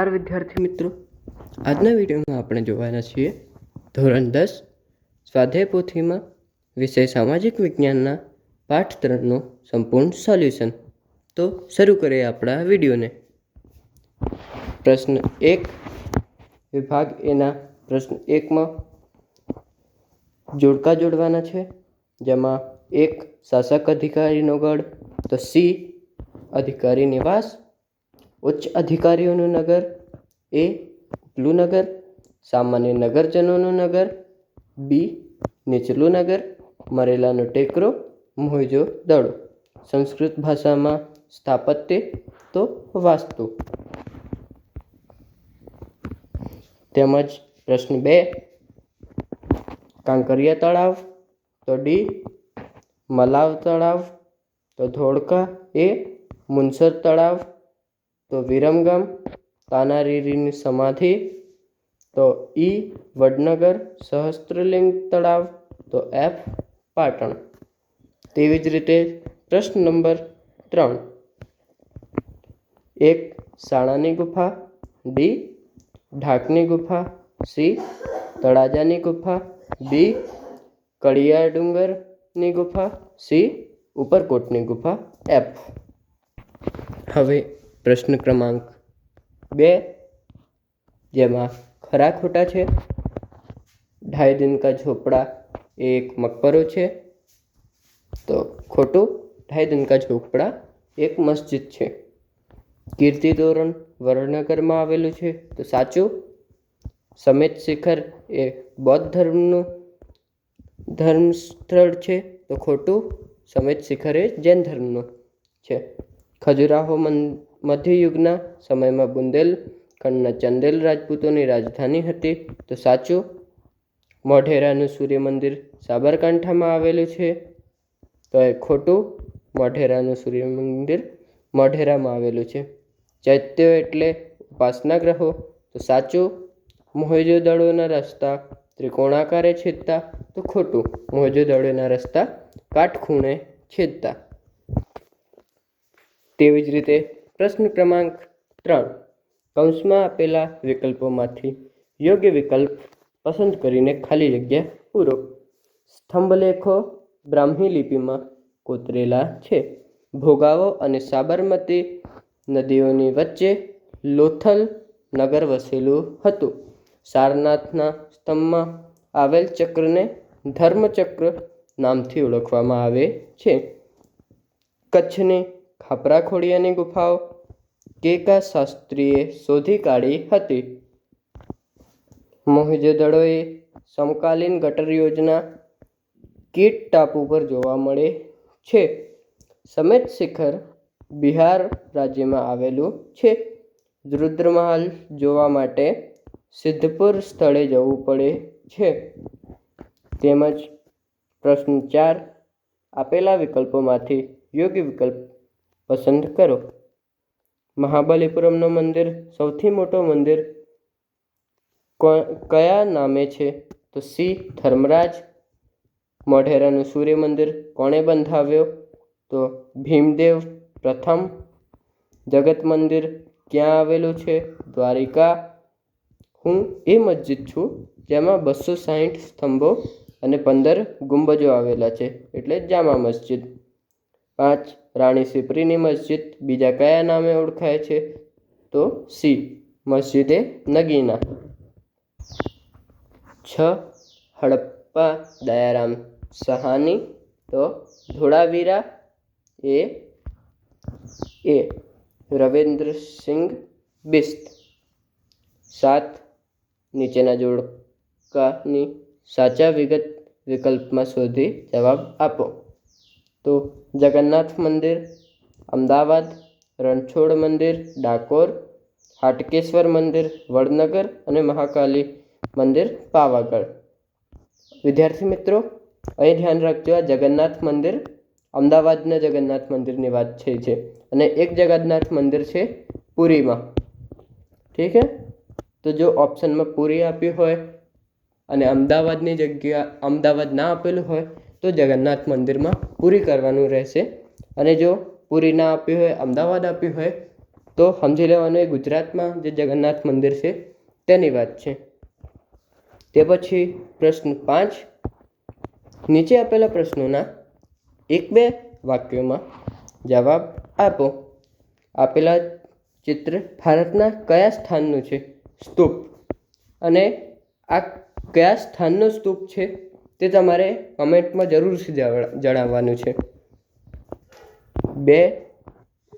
નમસ્કાર વિદ્યાર્થી મિત્રો. આજના વિડીયોમાં આપણે જોવાના છીએ ધોરણ દસ સ્વાધ્યાય પોથીમાં વિષય સામાજિક વિજ્ઞાનના પાઠ ત્રણનો સંપૂર્ણ સોલ્યુશન. તો શરૂ કરીએ આપણા વિડીયોને. પ્રશ્ન એક, વિભાગ એના પ્રશ્ન એકમાં જોડકા જોડવાના છે, જેમાં એક શાસક અધિકારીનો ગઢ, તો સી અધિકારી નિવાસ ઉચ્ચ અધિકારીઓનું નગર, એ ઉપલું નગર, સામાન્ય નગરજનોનું નગર, બી નીચલું નગર, મરેલાનો ટેકરો, મોહેજો, દડો. સંસ્કૃત ભાષામાં સ્થાપત્ય તો વાસ્તુ. તેમજ પ્રશ્ન બે, કાંકરિયા તળાવ, તો ડી મલાવ તળાવ, તો ધોળકા, એ મુનસર તળાવ તો વિરમગામ તાનારીરીની સમાધિ તો ઈ વડનગર સહસ્ત્રલિંગ તળાવ તો એફ પાટણ તેવી જ રીતે પ્રશ્ન નંબર ત્રણ. એક સાણાની ગુફા ડી ઢાકની ગુફા, સી, તળાજાની ગુફા બી કળિયા ડુંગરની ગુફા, સી, ઉપરકોટની ગુફા, એફ. હવે પ્રશ્ન ક્રમાંક બે, જેમાં ખરા ખોટા છે. ઢાઈ દિન કા ઝોપડા એ એક મકબરો છે. તો ખોટું, ઢાઈ દિન કા ઝોપડા એક મસ્જિદ છે. કીર્તિ ધોરણ વડનગરમાં આવેલું છે. તો સાચું? સમેત શિખર એ બૌદ્ધ ધર્મનું ધર્મ સ્થળ છે. તો ખોટું? સમેત શિખર એ જૈન ધર્મનું છે. ખજુરાહો મધ્યયુગના સમયમાં બુંદેલખંડના ચંદેલ રાજપૂતોની રાજધાની હતી. તો સાચું? મોઢેરાનું સૂર્ય મંદિર સાબરકાંઠામાં આવેલું છે? તો એ ખોટું? મોઢેરાનું સૂર્ય મંદિર મોઢેરામાં આવેલું છે. ચૈત્યો એટલે ઉપાસના ગ્રહો. તો સાચું? મોહેજો દળોના રસ્તા ત્રિકોણાકારે છેદતા. તો ખોટું? મોહેજો દળોના રસ્તા કાટખૂણે છેદતા. તેવી જ રીતે પ્રશ્ન ક્રમાંક ત્રણ. કૌંસમાં આપેલા વિકલ્પોમાંથી યોગ્ય વિકલ્પ પસંદ કરીને ખાલી જગ્યા પૂરો. સ્તંભલેખો બ્રાહ્મી લિપિમાં કોતરેલા છે. ભોગાવો અને સાબરમતી નદીઓની વચ્ચે લોથલ નગર વસેલું હતું. સારનાથના સ્તંભમાં આવેલ ચક્રને ધર્મચક્ર નામથી ઓળખવામાં આવે છે. કચ્છની ખાપરા ખોડિયાની ગુફાઓ કેકા શાસ્ત્રીએ શોધી કાઢી હતી. મોહેજોદડોએ સમકાલીન ગટર યોજના કીટ ટાપુ પર જોવા મળે છે. સમેત શિખર બિહાર રાજ્યમાં આવેલું છે. રુદ્રમહાલ જોવા માટે સિદ્ધપુર સ્થળે જવું પડે છે. તેમજ પ્રશ્ન ચાર, આપેલા વિકલ્પોમાંથી યોગ્ય વિકલ્પ પસંદ કરો. મહાબલીપુરમનું મંદિર સૌથી મોટું મંદિર કયા નામે છે? તો સી, ધર્મરાજ મોઢેરાનું સૂર્ય મંદિર કોણે બંધાવ્યો? તો ભીમદેવ પ્રથમ જગત મંદિર ક્યાં આવેલું છે? દ્વારિકા. હું એ મસ્જિદ છું જેમાં બસો સાહીઠ સ્તંભો અને પંદર ગુંબજો આવેલા છે. એટલે જામા મસ્જિદ. પાંચ રાણી સિપરીની મસ્જિદ બીજા કયા નામે ઓળખાય છે? તો સી, મસ્જિદે નગીના. છ, હડપ્પા દયારામ સહાની. તો ધોળાવીરા એ એ રવિન્દ્રસિંહ બિસ્ત. સાત, નીચેના જોડકાની સાચા વિગત વિકલ્પમાં શોધી જવાબ આપો. તો જગન્નાથ મંદિર, અમદાવાદ, રણછોડ મંદિર, ડાકોર, હાટકેશ્વર મંદિર, વડનગર અને મહાકાલી મંદિર, પાવાગઢ. વિદ્યાર્થી મિત્રો, અહીં ધ્યાન રાખજો, આ જગન્નાથ મંદિર અમદાવાદના જગન્નાથ મંદિરની વાત છે છે અને એક જગન્નાથ મંદિર છે પુરીમાં. ઠીક છે તો જો ઓપ્શનમાં પુરી આપ્યું હોય અને અમદાવાદની જગ્યા, અમદાવાદ ના આપેલું હોય તો જગન્નાથ મંદિરમાં પૂરી કરવાનું રહેશે. અને જો પૂરી ના આપ્યું હોય, અમદાવાદ આપ્યું હોય, તો સમજી લેવાનું એ ગુજરાતમાં જે જગન્નાથ મંદિર છે, તેની વાત છે. તે પછી પ્રશ્ન પાંચ. નીચે આપેલા પ્રશ્નોના એક બે વાક્યોમાં જવાબ આપો. આપેલા ચિત્ર ભારતના કયા સ્થાનનું છે? સ્તૂપ. અને આ કયા સ્થાનનો સ્તૂપ છે? તે તમારે કમેન્ટમાં જરૂરથી જણાવવાનું છે. બે,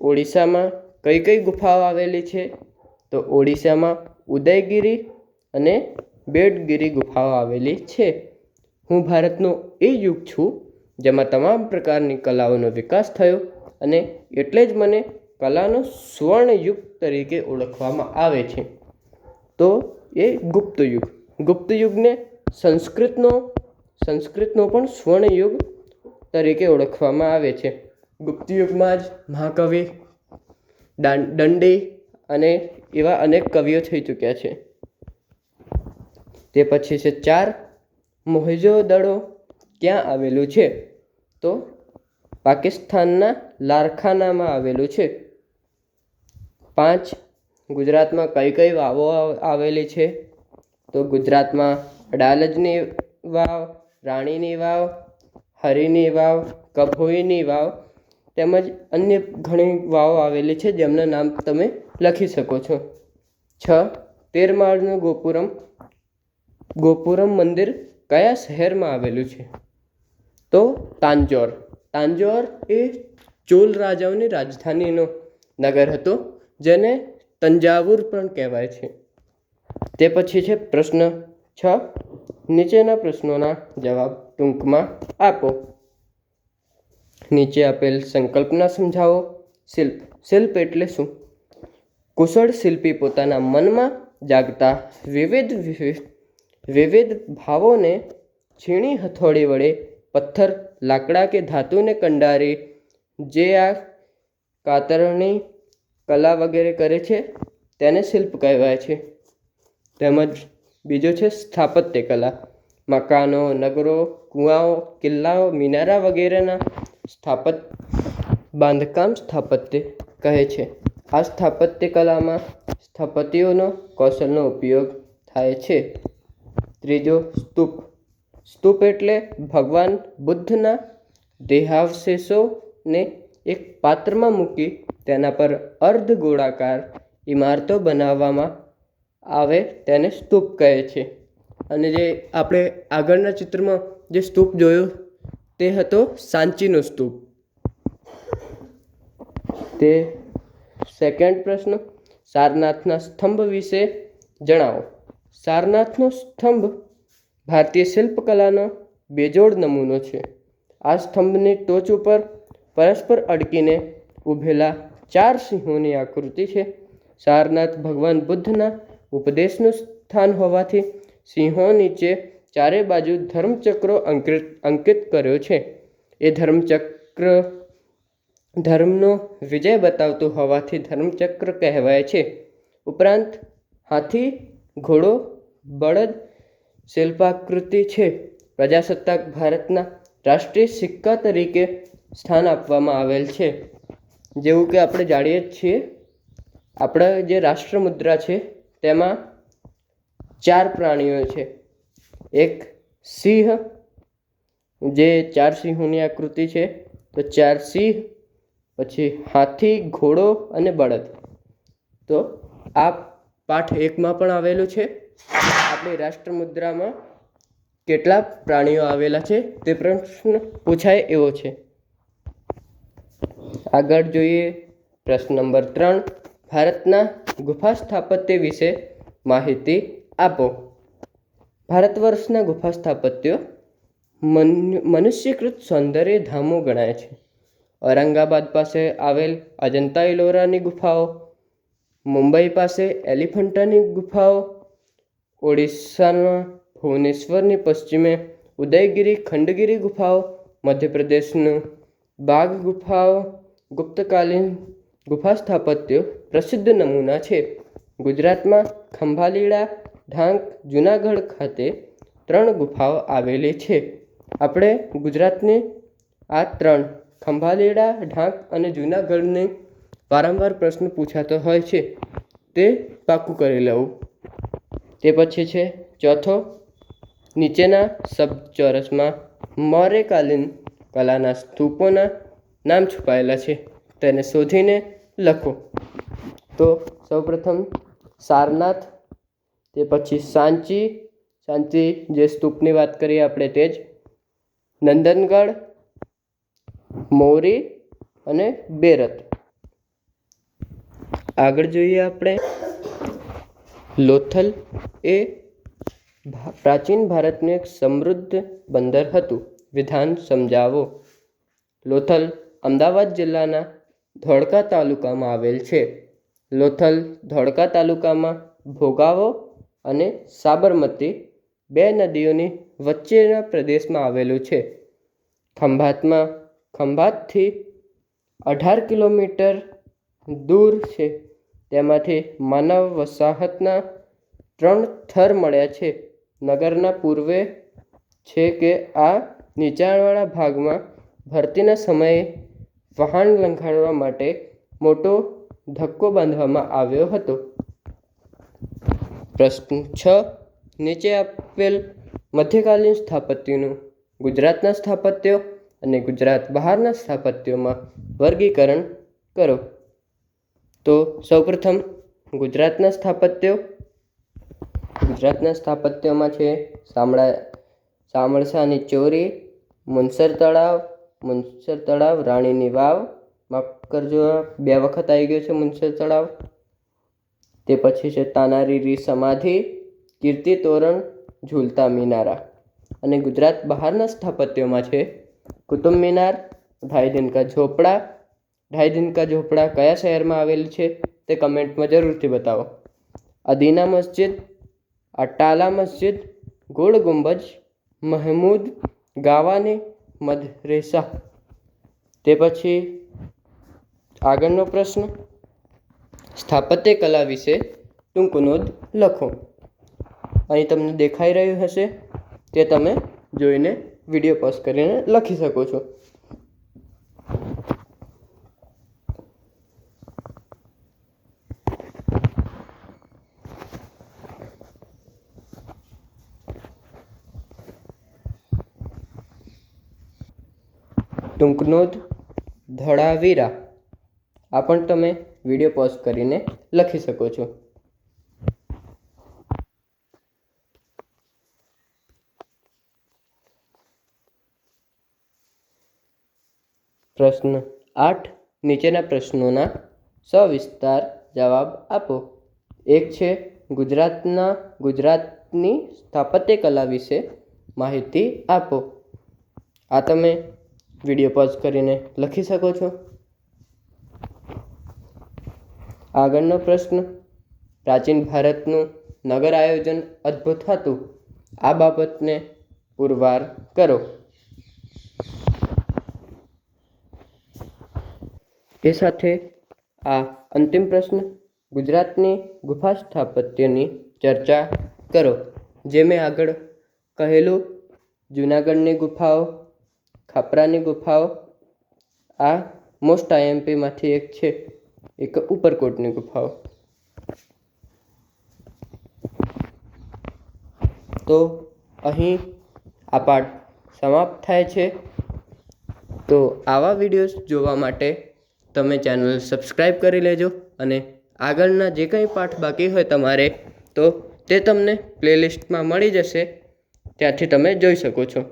ઓડિશામાં કઈ કઈ ગુફાઓ આવેલી છે? તો ઓડિશામાં ઉદયગીરી અને બેટગીરી ગુફાઓ આવેલી છે. હું ભારતનો એ યુગ છું જેમાં તમામ પ્રકારની કલાઓનો વિકાસ થયો અને એટલે જ મને કલાનો સુવર્ણ યુગ તરીકે ઓળખવામાં આવે છે. તો એ ગુપ્ત યુગ. ગુપ્ત યુગને સંસ્કૃતનો સંસ્કૃતનો પણ સ્વર્ણયુગ તરીકે ઓળખવામાં આવે છે. ગુપ્ત યુગમાં જ મહાકવિ દંડી અને એવા અનેક કવિઓ થઈ ચૂક્યા છે. તે પછી છે ચાર મોહેજો દડો ક્યાં આવેલું છે? તો પાકિસ્તાનના લારખાનામાં આવેલું છે. પાંચ ગુજરાતમાં કઈ કઈ વાવો, આવેલી છે? તો ગુજરાતમાં અડાલજની વાવ રાણીની વાવ, હરિની વાવ, કભોઈની વાવ તેમજ અન્ય ઘણી વાવ આવેલી છે જેમના નામ તમે લખી શકો છો. છ તેર માળનું ગોપુરમ. ગોપુરમ મંદિર કયા શહેરમાં આવેલું છે? તો તાંજોર. તાંજોર એ ચોલ રાજાઓની રાજધાનીનો નગર હતો જેને તંજાવુર પણ કહેવાય છે. તે પછી છે પ્રશ્ન છ. નીચેના પ્રશ્નોના જવાબ ટૂંકમાં આપો. નીચે આપેલ સંકલ્પના સમજાવો. શિલ્પ. શિલ્પ એટલે શું? કુશળ શિલ્પી પોતાના મનમાં જાગતા વિવિધ વિવિધ ભાવોને છીણી હથોડી વડે પથ્થર, લાકડા કે ધાતુને કંડારી જે આ કાતરણી કલા વગેરે કરે છે તેને શિલ્પ કહેવાય છે. તેમજ બીજો છે સ્થાપત્ય કલા. મકાનો, નગરો, કૂવાઓ, કિલ્લાઓ, મિનારા વગેરેના સ્થાપત, બાંધકામ સ્થાપત્ય કહે છે. આ સ્થાપત્ય કલામાં સ્થાપતિઓનો કૌશલનો ઉપયોગ થાય છે. ત્રીજો, સ્તૂપ. સ્તૂપ એટલે ભગવાન બુદ્ધના દેહાવશેષોને એક પાત્રમાં મૂકી તેના પર અર્ધ ગોળાકાર ઇમારતો બનાવવામાં આવે તેને સ્તૂપ કહે છે. અને જે આપણે આગળના ચિત્રમાં જે સ્તૂપ જોયો તે હતો સાંચીનો સ્તૂપ. તે સેકન્ડ પ્રશ્ન, સારનાથના સ્તંભ વિશે જણાવો. સારનાથનો સ્તંભ ભારતીય શિલ્પકલાનો બેજોડ નમૂનો છે. આ સ્તંભની ટોચ ઉપર પરસ્પર અડકીને ઊભેલા ચાર સિંહોની આકૃતિ છે. સારનાથ ભગવાન બુદ્ધના ઉપદેશનું સ્થાન હોવાથી સિંહો નીચે ચારે બાજુ ધર્મચક્રો અંકિત અંકિત કર્યો છે. એ ધર્મચક્ર, ધર્મનો વિજય બતાવતું હોવાથી ધર્મચક્ર કહેવાય છે. ઉપરાંત, હાથી, ઘોડો, બળદ, શિલ્પાકૃતિ છે. પ્રજાસત્તાક ભારતના રાષ્ટ્રીય સિક્કા તરીકે સ્થાન આપવામાં આવેલ છે. જેવું કે આપણે જાણીએ જ છીએ, આપણા જે રાષ્ટ્ર મુદ્રા છે તેમાં ચાર પ્રાણીઓ છે. એક સિંહ, જે ચાર સિંહોની આકૃતિ છે. તો ચાર સિંહ, પછી હાથી, ઘોડો અને બળદ. તો આ પાઠ એકમાં પણ આવેલું છે. આપણી રાષ્ટ્ર મુદ્રામાં કેટલા પ્રાણીઓ આવેલા છે તે પ્રશ્ન પૂછાય એવો છે. આગળ જોઈએ પ્રશ્ન નંબર ત્રણ, ભારતના ગુફા સ્થાપત્ય વિશે માહિતી આપો. ભારત વર્ષના ગુફા સ્થાપત્યો મન- મનુષ્યકૃત સૌંદર્ય ધામો ગણાય છે. ઔરંગાબાદ પાસે આવેલ અજંતા ઇલોરાની ગુફાઓ, મુંબઈ પાસે એલિફન્ટાની ગુફાઓ, ઓડિશાના ભુવનેશ્વરની પશ્ચિમે ઉદયગીરી ખંડગીરી ગુફાઓ, મધ્યપ્રદેશનું બાગ ગુફાઓ, ગુપ્તકાલીન ગુફા સ્થાપત્યો પ્રસિદ્ધ નમૂના છે. ગુજરાતમાં ખંભાલીળા ઢાંક, જુનાગઢ ખાતે ત્રણ ગુફાઓ આવેલી છે. આપણે ગુજરાતની આ ત્રણ ખંભાલીળા ઢાંક અને જુનાગઢને વારંવાર પ્રશ્ન પૂછાતો હોય છે, તે પાક્કું કરી લેવું તે પછી છે, ચોથો, નીચેના સબચોરસમાં મૌર્યકાલીન કલાના સ્તૂપોના નામ છુપાયેલા છે. તેને શોધીને લખો. તો સૌપ્રથમ સારનાથ, તે પછી સાંચી. સાંચી જે સ્તૂપની વાત કરીએ આપણે તે જ. નંદનગઢ, મોરી અને બેરત. આગળ જોઈએ આપણે. લોથલ એ પ્રાચીન ભારતનું એક સમૃદ્ધ બંદર હતું. વિધાન સમજાવો. લોથલ અમદાવાદ જિલ્લાના ધોળકા તાલુકામાં આવેલ છે. લોથલ, ધોળકા તાલુકામાં ભોગાવો અને સાબરમતી બે નદીઓની વચ્ચેના પ્રદેશમાં આવેલું છે. ખંભાતમાં, ખંભાતથી અઢાર કિલોમીટર દૂર છે. તેમાંથી માનવ વસાહતના ત્રણ થર મળ્યા છે. નગરના પૂર્વે છે કે આ નીચાણવાળા ભાગમાં ભરતીના સમયે વહાણ લંઘાડવા માટે મોટો ધક્કો બાંધવામાં આવ્યો હતો. પ્રશ્ન છ. નીચે આપેલ મધ્યકાલીન સ્થાપત્યનું ગુજરાતના સ્થાપત્યો અને ગુજરાત બહારના સ્થાપત્યોમાં વર્ગીકરણ કરો. તો સૌપ્રથમ ગુજરાતના સ્થાપત્યો. ગુજરાતના સ્થાપત્યોમાં છે, શામળા, શામળસાની ચોરી, મુનસર તળાવ મુનસર તળાવ, રાણીની વાવ. માફ કરજો બે વખત આવી ગયો છે મુનસર તળાવ. તે પછી છે તાનારીરી સમાધિ, કીર્તિ તોરણ, ઝૂલતા મિનારા. અને ગુજરાત બહારના સ્થાપત્યોમાં છે કુતુબ મિનાર, ઢાઈ દિનકા ઝોપડા. ઢાઈ દિનકા ઝોપડા કયા શહેરમાં આવેલ છે તે કમેન્ટમાં જરૂરથી બતાવો. અદીના મસ્જિદ, અટાલા મસ્જિદ, ગોળ ગુંબજ, મહેમૂદ, ગાવાની મદરેસા તે પછી આગળનો પ્રશ્ન. સ્થાપત્ય કલા વિશે ટૂંક નોંધ લખો. અહીં તમને દેખાઈ રહ્યું હશે તે તમે જોઈને વીડિયો પોઝ કરીને લખી શકો છો. ટૂંક ધોળાવીરા આ પણ તમે વીડિયો પોઝ કરીને લખી શકો છો. પ્રશ્ન આઠ. નીચેના પ્રશ્નોના સવિસ્તાર જવાબ આપો. એક છે, ગુજરાતના ગુજરાતની સ્થાપત્ય કલા વિશે માહિતી આપો. આ તમે વીડિયો પોઝ કરીને લખી શકો છો. આગળનો પ્રશ્ન, પ્રાચીન ભારતનું નગર આયોજન અદ્ભુત હતું. આ બાબતને પુરવાર કરો. એ સાથે આ અંતિમ પ્રશ્ન, ગુજરાતની ગુફા સ્થાપત્યની ચર્ચા કરો, જે મેં આગળ કહેલું. જૂનાગઢની ગુફાઓ ખાપરાની ગુફાઓ. આ મોસ્ટ આઈએમપીમાંથી એક છે. એક ઉપરકોટની ગુફાઓ. તો અહીં આ પાઠ સમાપ્ત થાય છે. તો આવા વિડીયોઝ જોવા માટે તમે ચેનલ સબસ્ક્રાઈબ કરી લેજો અને આગળના જે કંઈ પાઠ બાકી હોય તમારે, તો તે તમને પ્લેલિસ્ટમાં મળી જશે. ત્યાંથી તમે જોઈ શકો છો.